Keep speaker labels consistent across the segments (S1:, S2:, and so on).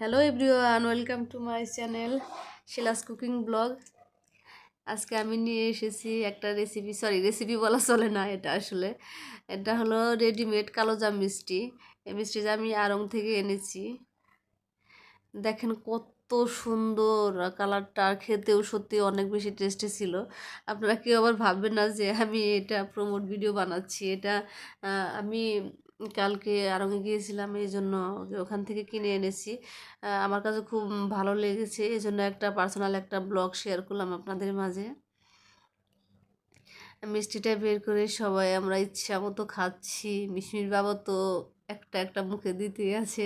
S1: Hello everyone welcome to my channel Shila's cooking blog আজকে আমি নিয়ে এসেছি একটা রেসিপি সরি রেসিপি বলা চলে না এটা আসলে। এটা হলো রেডিমেড কালো জাম মিষ্টি। এই মিষ্টিটা আমি আড়ং থেকে এনেছি। দেখেন কত সুন্দর কালারটা আর খেতেও সত্যি অনেক বেশি টেস্টি ছিল। আপনারা কেউ আবার ভাববেন না যে আমি এটা প্রমোট ভিডিও বানাচ্ছি। এটা আমি কালকে আরঙে গিয়েছিলাম এই জন্য ওখান থেকে কিনে এনেছি। আমার কাছে খুব ভালো লেগেছে এই জন্য একটা পার্সোনাল একটা ব্লগ শেয়ার করলাম আপনাদের মাঝে। মিষ্টিটা বের করে সবাই, আমরা ইচ্ছা মতো খাচ্ছি মিশমির বাবা তো একটা একটা মুখে দিতে আছে,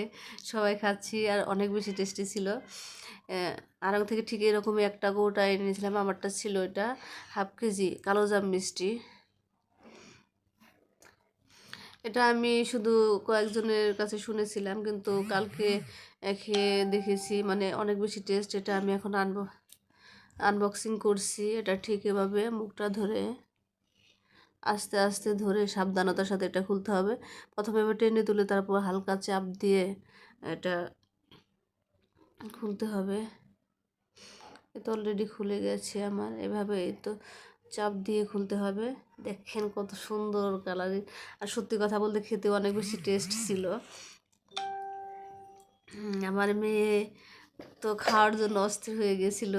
S1: সবাই খাচ্ছি আর অনেক বেশি টেস্টি ছিল। আরং থেকে ঠিক এরকমই একটা গোটা এনেছিলাম, আমারটা ছিল এটা হাফ কেজি কালো জাম মিষ্টি। এটা আমি শুধু কয়েকজনের কাছে শুনেছিলাম, কিন্তু কালকে খেয়ে দেখেছি মানে অনেক বেশি টেস্ট এটা আমি এখন আনব আনবক্সিং করছি, এটা ঠিক এভাবে মুখটা ধরে, আস্তে আস্তে ধরে সাবধানতার সাথে এটা খুলতে হবে। প্রথমে এবার টেনে তুলে তারপর হালকা চাপ দিয়ে এটা খুলতে হবে। এ তো অলরেডি খুলে গেছে আমার এভাবে এই তো চাপ দিয়ে খুলতে হবে। দেখেন কত সুন্দর কালারিং আর সত্যি কথা বলতে খেতে অনেক বেশি টেস্ট ছিল। আমার মেয়ে তো খাওয়ার জন্য অস্থির হয়ে গেছিল।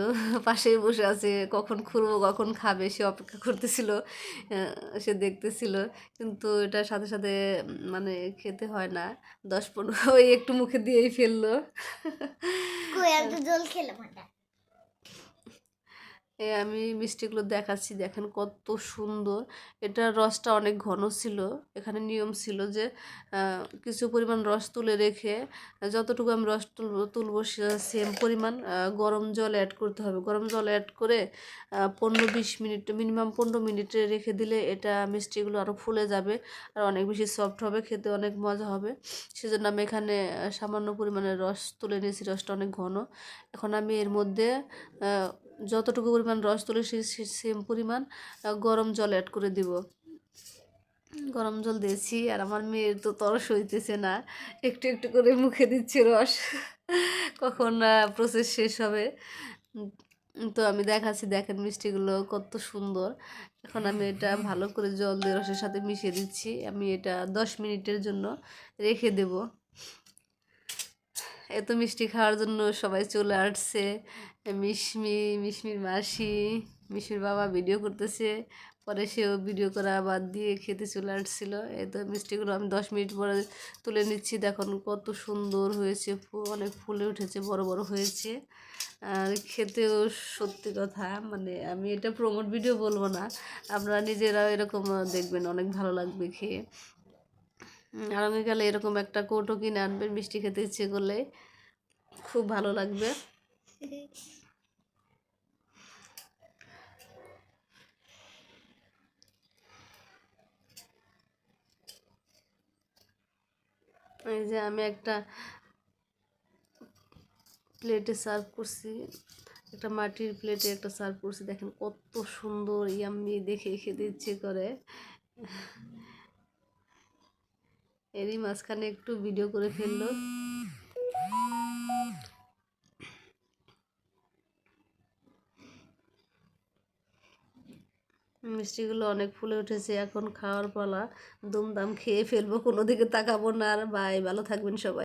S1: পাশেই বসে আছে, কখন খুলবো, কখন খাবে, সে অপেক্ষা করতেছিল সে দেখতেছিল। কিন্তু এটার সাথে সাথে মানে খেতে হয় না। দশ পনেরো ওই একটু মুখে দিয়েই ফেলল।
S2: জল খেলাম
S1: এ আমি মিষ্টিগুলো দেখাচ্ছি, দেখেন কত সুন্দর। এটার রসটা অনেক ঘন ছিল। এখানে নিয়ম ছিল যে কিছু পরিমাণ রস তুলে রেখে, যতটুকু আমি রস তুলবো তুলবো সেম পরিমাণ গরম জল অ্যাড করতে হবে। গরম জল অ্যাড করে পনেরো বিশ মিনিট মিনিমাম পনেরো মিনিটে রেখে দিলে এটা মিষ্টিগুলো আরও ফুলে যাবে আর অনেক বেশি সফট হবে, খেতে অনেক মজা হবে। সেজন্য আমি এখানে সামান্য পরিমাণে রস তুলে নিয়েছি, রসটা অনেক ঘন। এখন আমি এর মধ্যে যতটুকু পরিমাণ রস তুলে সেই সেম পরিমাণ গরম জল অ্যাড করে দিব। গরম জল দিয়েছি আর আমার মেয়ের তো তরস হইতেছে না। একটু একটু করে মুখে দিচ্ছে রস। কখন প্রসেস শেষ হবে? তো আমি দেখাচ্ছি, দেখেন মিষ্টিগুলো কত সুন্দর। এখন আমি এটা ভালো করে জল দিয়ে রসের সাথে মিশিয়ে দিচ্ছি। আমি এটা দশ মিনিটের জন্য রেখে দেব। এত মিষ্টি খাওয়ার জন্য সবাই চলে আসছে। মিশমি মিশমির মাসি মিশমির বাবা ভিডিও করতেছে। পরে সেও ভিডিও করা বাদ দিয়ে খেতে চলে আসছিল। এই তো মিষ্টিগুলো আমি দশ মিনিট পরে তুলে নিচ্ছি। দেখুন কত সুন্দর হয়েছে অনেক ফুলে উঠেছে, বড় বড় হয়েছে। আর খেতেও সত্যি কথা মানে আমি এটা প্রমোট ভিডিও বলব না। আপনারা নিজেরাও এরকম দেখবেন, অনেক ভালো লাগবে খেয়ে। গেলে এরকম একটা কৌটো কিনে আনবেন, মিষ্টি খেতে ইচ্ছে করলে। খুব ভালো লাগবে। এই যে আমি একটা প্লেটে সার্ভ করছি। একটা মাটির প্লেটে একটা সার্ভ করছি। দেখেন কত সুন্দর, ইয়াম্মি, দেখে খেতে ইচ্ছে করে। এরই মাঝখানে একটু ভিডিও করে ফেলল। মিষ্টিগুলো অনেক ফুলে উঠেছে, এখন খাওয়ার পালা। দুমদাম খেয়ে ফেলব কোনো দিকে তাকাবো না। আর বাই, ভালো থাকবেন সবাই।